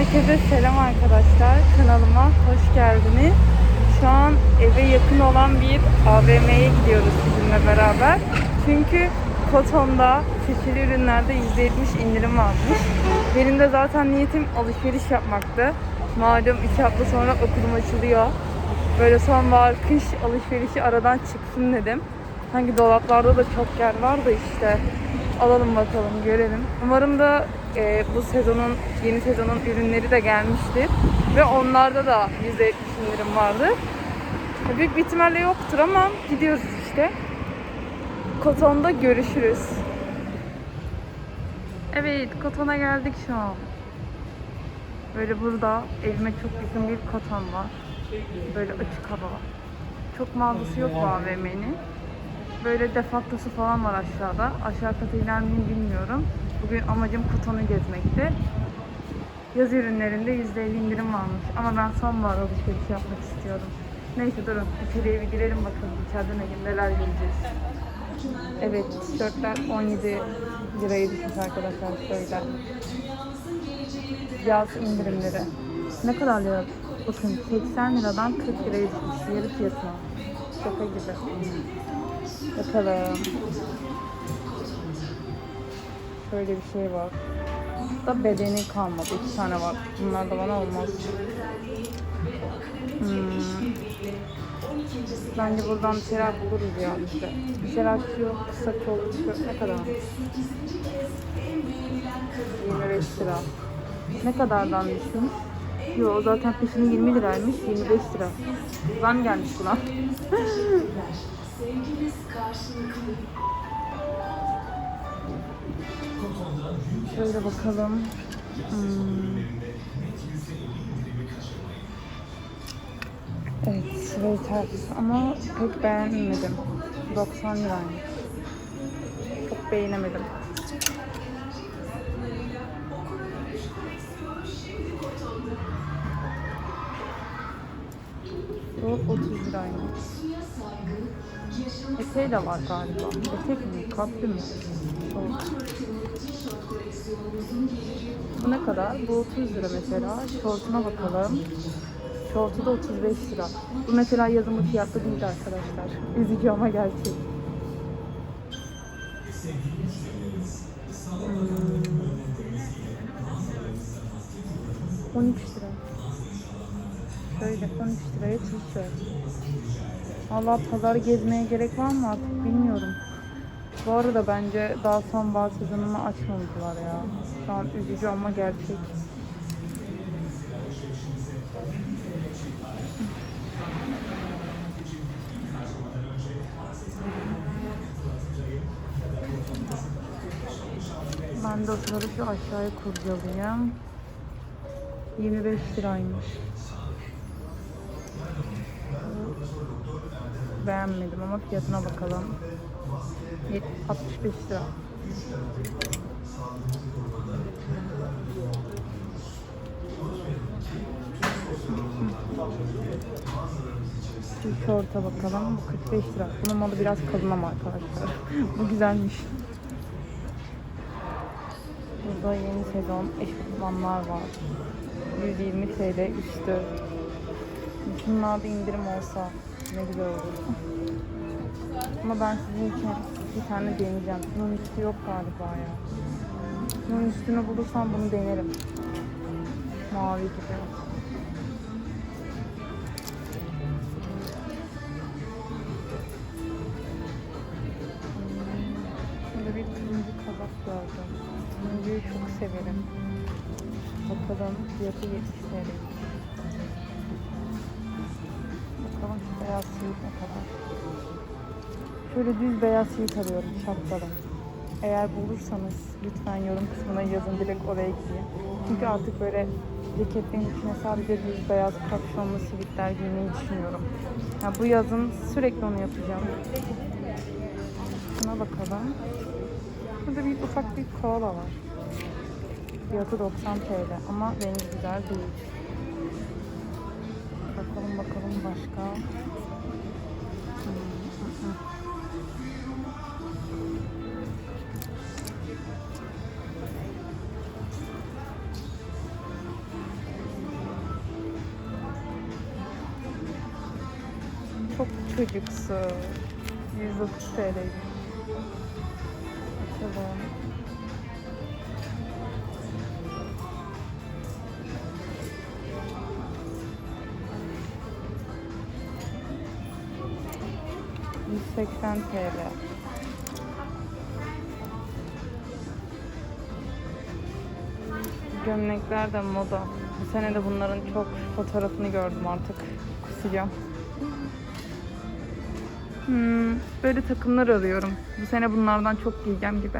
Herkese selam arkadaşlar. Kanalıma hoş geldiniz. Şu an eve yakın olan bir AVM'ye gidiyoruz sizinle beraber. Çünkü Koton'da seçili ürünlerde %70 indirim varmış. Benim de zaten niyetim alışveriş yapmaktı. Malum 2 hafta sonra okulum açılıyor. Böyle sonbahar kış alışverişi aradan çıksın dedim. Hangi dolaplarda da çok yer var da işte alalım bakalım görelim. Umarım da e, bu sezonun yeni sezonun ürünleri de gelmiştir ve onlarda da %70 indirim vardı. Büyük bir ihtimalle yoktur ama gidiyoruz işte. Koton'da görüşürüz. Evet, Koton'a geldik şu an. Böyle burada evime çok yakın bir koton var. Böyle açık hava. Çok mağazası yok bu AVM'nin. Böyle defaktosu falan var aşağıda. Aşağı kata iner miyim bilmiyorum. Bugün amacım Koton'u gezmekti. Yaz ürünlerinde %50 indirim varmış. Ama ben sonbahar alışveriş yapmak istiyorum. Neyse durun içeriye bir girelim bakalım içeride ne, neler göreceğiz. Evet tişörtler 17 liraya düşmüş arkadaşlar şöyle. Yaz indirimleri. Ne kadar lira? Bakın 80 liradan 40 liraya düşmüş. Yarı fiyatına. Şaka gibi. Bakalım. Şöyle bir şey var. Da bedeni kalmadı. İki tane var. Bunlar da bana olmaz. Hmm. Bence buradan bir şeyler buluruz ya işte. Bir şeyler şu kısa tişört ne kadar? 25 lira. Ne kadardan düşmüş? Yo zaten peşini 20 liraymış. 25 lira. Zam gelmiş buna. Şöyle bakalım. Hmm. Evet, sweater ama pek beğenmedim. 90 liraymış. Çok beğenemedim. Bu 30 liraymış. Eteği de var galiba. Etek mi? Kaplı mı? Şort. Bu ne kadar? Bu 30 lira mesela. Şortuna bakalım. Şortu da 35 lira. Bu mesela yazımın fiyatı değil arkadaşlar. Üzücü ama gerçek. Hmm. 13 lira. Şöyle 13 liraya tişört. Allah pazar gezmeye gerek var mı artık bilmiyorum. Bu arada bence daha sonbahar sezonunu açmamışlar ya. Şu an üzücü ama gerçek. Ben de o sırada şu aşağıya kurcalayayım. 25 liraymış. Beğenmedim ama fiyatına bakalım. Yet- 65 lira. Şu şorta bakalım. Bu 45 lira. Bunun malı biraz kalın ama arkadaşlar. Bu güzelmiş. Burada yeni sezon eşofmanlar var. 120 TL üstü. Şunlarda indirim olsa ne güzel olur. Ama ben sizin için bir tane deneyeceğim. Bunun üstü yok galiba ya. Bunun üstünü bulursam bunu denerim. Mavi gibi. Burada bir turuncu kabak gördüm. Turuncuyu çok severim. Bakalım fiyatı 70 TL. Bakalım beyaz sivit ne kadar. Şöyle düz beyaz sivit arıyorum şapkalı. Eğer bulursanız lütfen yorum kısmına yazın direkt oraya gideyim. Çünkü artık böyle ceketlerin içine sadece düz beyaz kapşonlu sivitler giymeyi düşünüyorum. Ya bu yazın sürekli onu yapacağım. Şuna bakalım. Burada bir ufak bir koala var. Fiyatı 90 TL ama rengi güzel değil. Bakalım bakalım başka. Hmm, çocuksu. 130 TL. Bakalım. ...180 TL. Gömlekler de moda. Bu sene de bunların çok fotoğrafını gördüm artık. Kusacağım. Hmm, böyle takımlar arıyorum. Bu sene bunlardan çok giyeceğim gibi.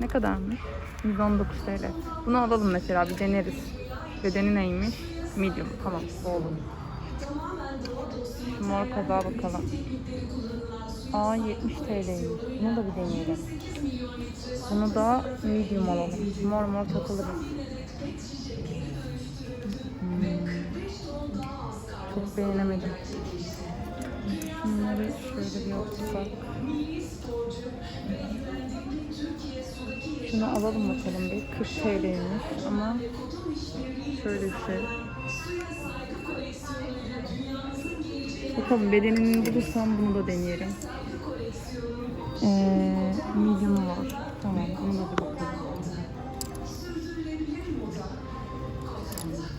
Ne kadarmış? 119 TL. Bunu alalım mesela bir deneriz. Bedeni neymiş? Medium. Tamam olur. Şu mor kazağa bakalım. Aa 70 TL'ymiş. Bunu da bir deneyelim. Bunu da medium alalım. Mor mor takılırız. Hmm. Çok beğenemedim. Bunları şöyle bir yapsak. Şunu alalım bakalım bir. 40 TL'ymiş ama şöyle bir şey. Bakalım bedenini bulursam bunu da deneyelim. Ee, medium var. Tamam bunu da bakalım.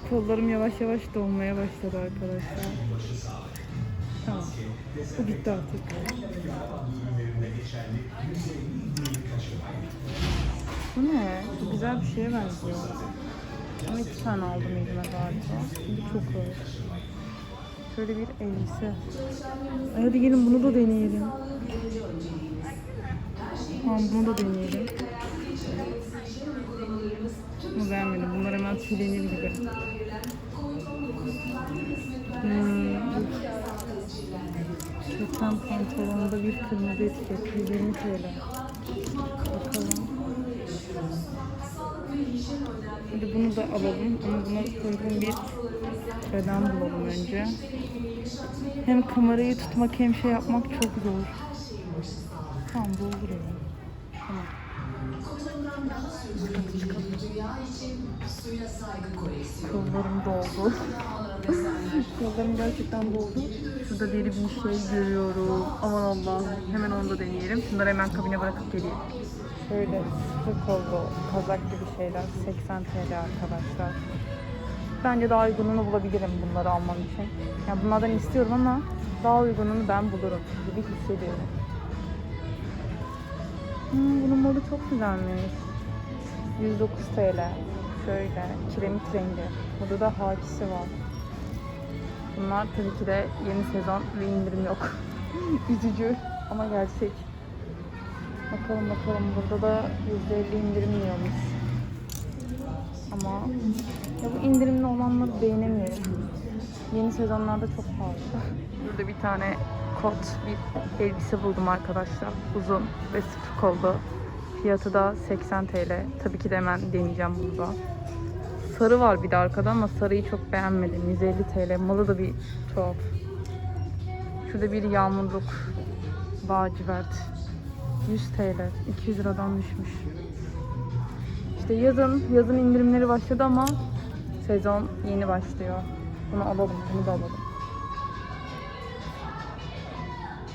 Kollarım yavaş yavaş dolmaya başladı arkadaşlar. Bu bitti artık. Bu ne? Bu güzel bir şeye benziyor. Ama iki tane aldım elime galiba. Şimdi çok ağır. Şöyle bir elbise. Ay hadi gelin bunu da deneyelim. Tamam bunu da deneyelim. Bunu beğenmedim. Bunlar hemen tüylenir gibi. Hmm. Keten pantolonda bir kırmızı etiket. 120 TL. Bakalım. Hadi bunu da alalım ama buna uygun bir beden bulalım önce. Hem kamerayı tutmak hem şey yapmak çok zor. Tamam bu olur ya. Tamam. Kollarım doldu. Kollarım gerçekten doldu. Şurada deri bir şey görüyorum. Aman Allah'ım. Hemen onu da deneyelim. Şunları hemen kabine bırakıp geleyim. Şöyle sık kollu kazak gibi şeyler. 80 TL arkadaşlar. Bence daha uygununu bulabilirim bunları almam için. Yani bunlardan istiyorum ama daha uygununu ben bulurum gibi hissediyorum. Hmm, bunun modu çok güzelmiş. 109 TL. Şöyle kiremit rengi. Burada da hakisi var. Bunlar tabii ki de yeni sezon ve indirim yok. Üzücü ama gerçek. Bakalım bakalım burada da %50 indirim diyormuş. Ama ya bu indirimli olanları beğenemiyorum. Yeni sezonlarda çok pahalı. Burada bir tane kot, bir elbise buldum arkadaşlar. Uzun ve sıfır kollu. Fiyatı da 80 TL. Tabii ki de hemen deneyeceğim burada. Sarı var bir de arkada ama sarıyı çok beğenmedim. 150 TL. Malı da bir tuhaf. Şurada bir yağmurluk. Lacivert. 100 TL. 200 liradan düşmüş. İşte yazın, yazın indirimleri başladı ama sezon yeni başlıyor. Bunu alalım, bunu da alalım.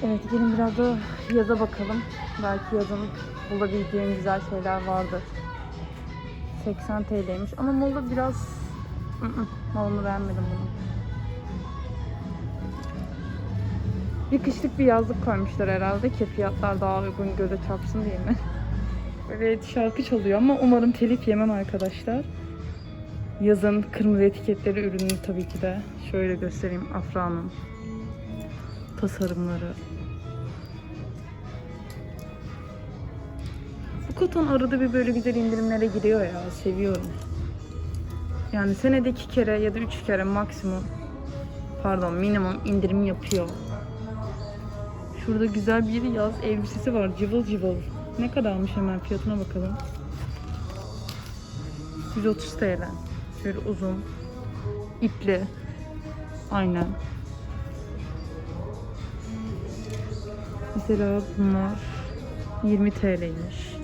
Evet, gelin biraz da yaza bakalım. Belki yazın bulabileceğim güzel şeyler vardır. 80 TL'ymiş ama malı biraz... ı-ı, Malını beğenmedim bunu. Bir kışlık bir yazlık koymuşlar herhalde ki fiyatlar daha uygun göze çarpsın diye mi? Evet şarkı çalıyor ama umarım telif yemem arkadaşlar. Yazın kırmızı etiketleri ürünü tabii ki de. Şöyle göstereyim Afra'nın tasarımları. Koton arada bir böyle güzel indirimlere giriyor ya. Seviyorum. Yani senede iki kere ya da üç kere maksimum pardon minimum indirim yapıyor. Şurada güzel bir yaz elbisesi var. Cıvıl cıvıl. Ne kadarmış hemen fiyatına bakalım. 130 TL. Şöyle uzun. ipli. Aynen. Mesela bunlar 20 TL'ymiş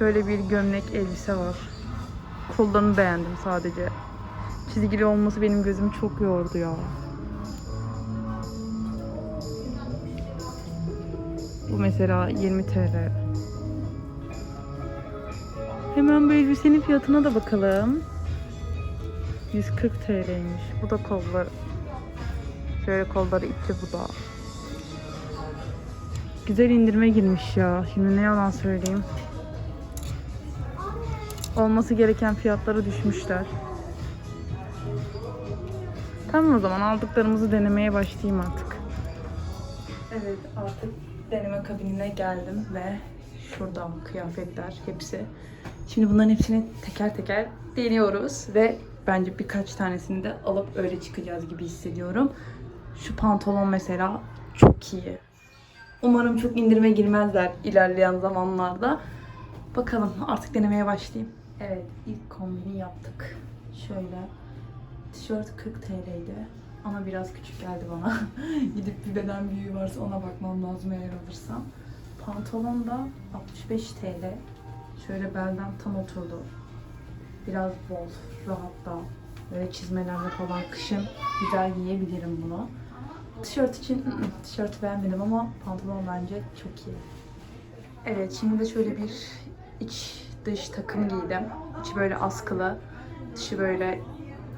şöyle bir gömlek elbise var. Kollarını beğendim sadece. Çizgili olması benim gözümü çok yordu ya. Bu mesela 20 TL. Hemen bu elbisenin fiyatına da bakalım. 140 TL'ymiş. Bu da kollar. Şöyle kolları ipli bu da. Güzel indirime girmiş ya. Şimdi ne yalan söyleyeyim. Olması gereken fiyatlara düşmüşler. Tamam o zaman aldıklarımızı denemeye başlayayım artık. Evet artık deneme kabinine geldim ve şurada kıyafetler hepsi. Şimdi bunların hepsini teker teker deniyoruz ve bence birkaç tanesini de alıp öyle çıkacağız gibi hissediyorum. Şu pantolon mesela çok iyi. Umarım çok indirime girmezler ilerleyen zamanlarda. Bakalım artık denemeye başlayayım. Evet ilk kombini yaptık. Şöyle tişört 40 TL'ydi ama biraz küçük geldi bana. Gidip bir beden büyüğü varsa ona bakmam lazım eğer alırsam. Pantolon da 65 TL. Şöyle belden tam oturdu. Biraz bol, rahat da. Böyle çizmelerle falan kışın güzel giyebilirim bunu. Tişört için tişört beğenmedim ama pantolon bence çok iyi. Evet şimdi de şöyle bir iç dış takım giydim. İçi böyle askılı, dışı böyle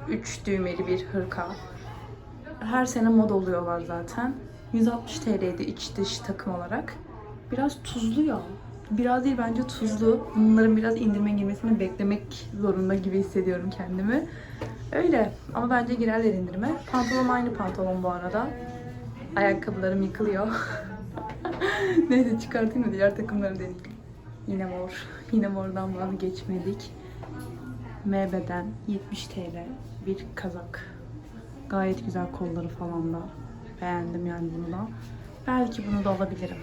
üç düğmeli bir hırka. Her sene moda oluyorlar zaten. 160 TL'ydi iç dış takım olarak. Biraz tuzlu ya. Biraz değil bence tuzlu. Bunların biraz indirime girmesini beklemek zorunda gibi hissediyorum kendimi. Öyle ama bence girerler indirime. Pantolon aynı pantolon bu arada. Ayakkabılarım yıkılıyor. Neyse çıkartayım da diğer takımları deneyeyim. Yine mor. Yine mordan vazgeçmedik. MB'den 70 TL bir kazak. Gayet güzel kolları falan da. Beğendim yani bunu da. Belki bunu da alabilirim.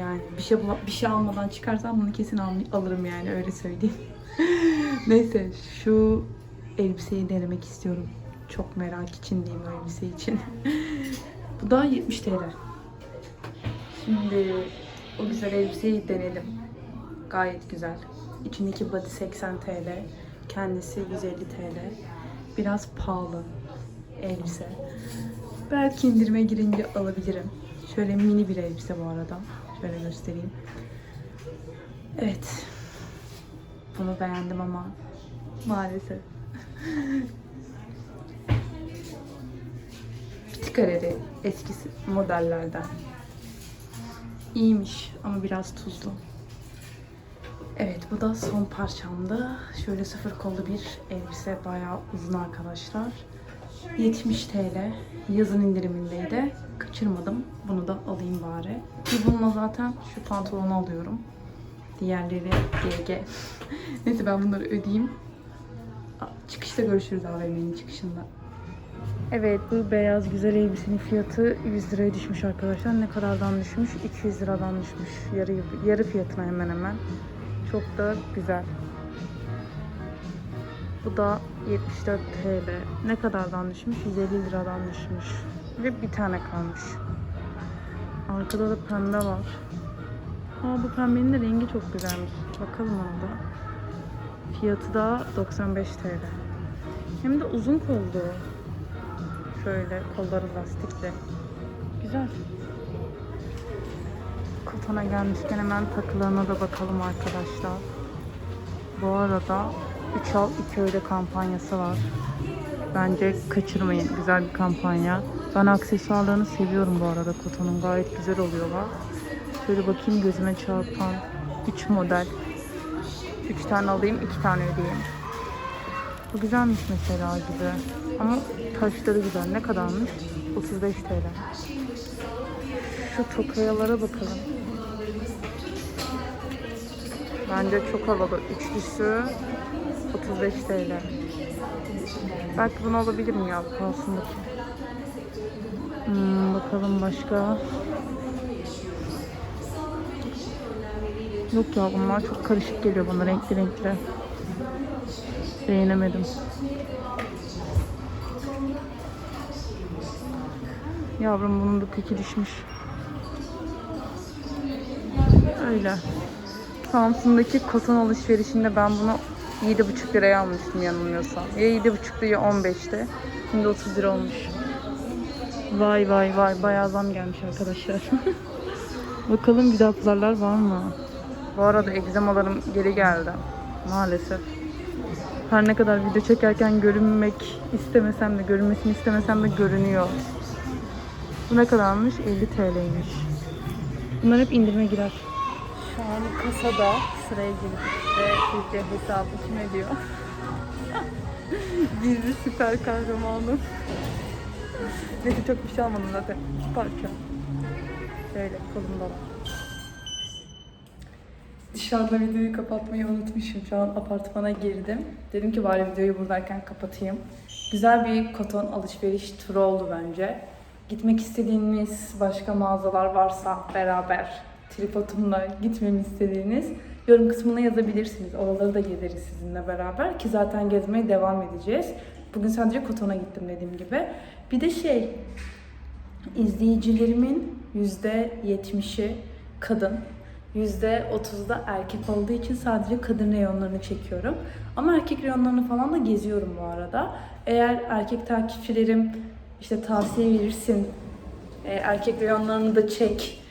Yani bir şey bir şey almadan çıkarsam bunu kesin al- alırım yani öyle söyleyeyim. Neyse şu elbiseyi denemek istiyorum. Çok merak içindeyim o elbise için. Bu da 70 TL. Şimdi o güzel elbiseyi denedim. Gayet güzel. İçindeki body 80 TL. Kendisi 150 TL. Biraz pahalı elbise. Belki indirime girince alabilirim. Şöyle mini bir elbise bu arada. Şöyle göstereyim. Evet. Bunu beğendim ama maalesef. Pitikareli eskisi modellerden. İyiymiş ama biraz tuzlu. Evet bu da son parçamdı. Şöyle sıfır kollu bir elbise bayağı uzun arkadaşlar. 70 TL. Yazın indirimindeydi. Kaçırmadım. Bunu da alayım bari. Ki bununla zaten şu pantolonu alıyorum. Diğerleri GG. Neyse ben bunları ödeyeyim. Çıkışta görüşürüz AVM'nin çıkışında. Evet bu beyaz güzel elbisenin fiyatı 100 liraya düşmüş arkadaşlar. Ne kadardan düşmüş? 200 liradan düşmüş. Yarı, yarı fiyatına hemen hemen. Çok da güzel. Bu da 74 TL. Ne kadardan düşmüş? 150 liradan düşmüş. Ve bir tane kalmış. Arkada da pembe var. Aa bu pembenin de rengi çok güzelmiş. Bakalım ona da. Fiyatı da 95 TL. Hem de uzun kollu. Şöyle kolları lastikli. Güzel. Kotona gelmişken hemen takılarına da bakalım arkadaşlar. Bu arada 3 al 2 öde kampanyası var. Bence kaçırmayın. Güzel bir kampanya. Ben aksesuarlarını seviyorum bu arada Koton'un. Gayet güzel oluyorlar. Şöyle bakayım gözüme çarpan 3 model. 3 tane alayım, 2 tane ödeyeyim. Bu güzelmiş mesela gibi. Ama taşları güzel. Ne kadarmış? 35 TL. Şu tokayalara bakalım. Bence çok havalı. Üçlüsü 35 TL. Belki bunu alabilirim ya bu kalsındaki. Hmm, bakalım başka. Yok ya bunlar çok karışık geliyor bana renkli renkli. Beğenemedim. Yavrum bunun da teki düşmüş. Öyle. Samsun'daki koton alışverişinde ben bunu 7,5 liraya almıştım yanılmıyorsam. Ya 7,5'tu ya 15'te. Şimdi 30 lira olmuş. Vay vay vay bayağı zam gelmiş arkadaşlar. Bakalım bir daha pazarlar var mı? Bu arada egzamalarım geri geldi. Maalesef. Her ne kadar video çekerken görünmek istemesem de, görünmesini istemesem de görünüyor. Bu ne kadarmış? 50 TL'ymiş. Bunlar hep indirime girer. Şu an kasada sıraya girdik ve sizce hesabı kim ediyor? Gizli süper kahramanım. Neyse çok bir şey almadım zaten. İki parça. Şöyle kolumda var. Dışarıda videoyu kapatmayı unutmuşum. Şu an apartmana girdim. Dedim ki bari videoyu buradayken kapatayım. Güzel bir koton alışveriş turu oldu bence. Gitmek istediğiniz başka mağazalar varsa beraber tripodumla gitmemi istediğiniz yorum kısmına yazabilirsiniz. Oraları da gezeriz sizinle beraber ki zaten gezmeye devam edeceğiz. Bugün sadece kotona gittim dediğim gibi. Bir de şey, izleyicilerimin %70'i kadın. %30'u da erkek olduğu için sadece kadın reyonlarını çekiyorum. Ama erkek reyonlarını falan da geziyorum bu arada. Eğer erkek takipçilerim işte tavsiye verirsin, e, erkek reyonlarını da çek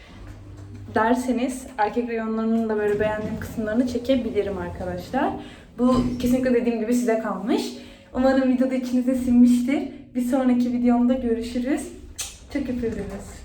derseniz erkek reyonlarının da böyle beğendiğim kısımlarını çekebilirim arkadaşlar. Bu kesinlikle dediğim gibi size kalmış. Umarım videoda içinize sinmiştir. Bir sonraki videomda görüşürüz. Çok öpüyoruz.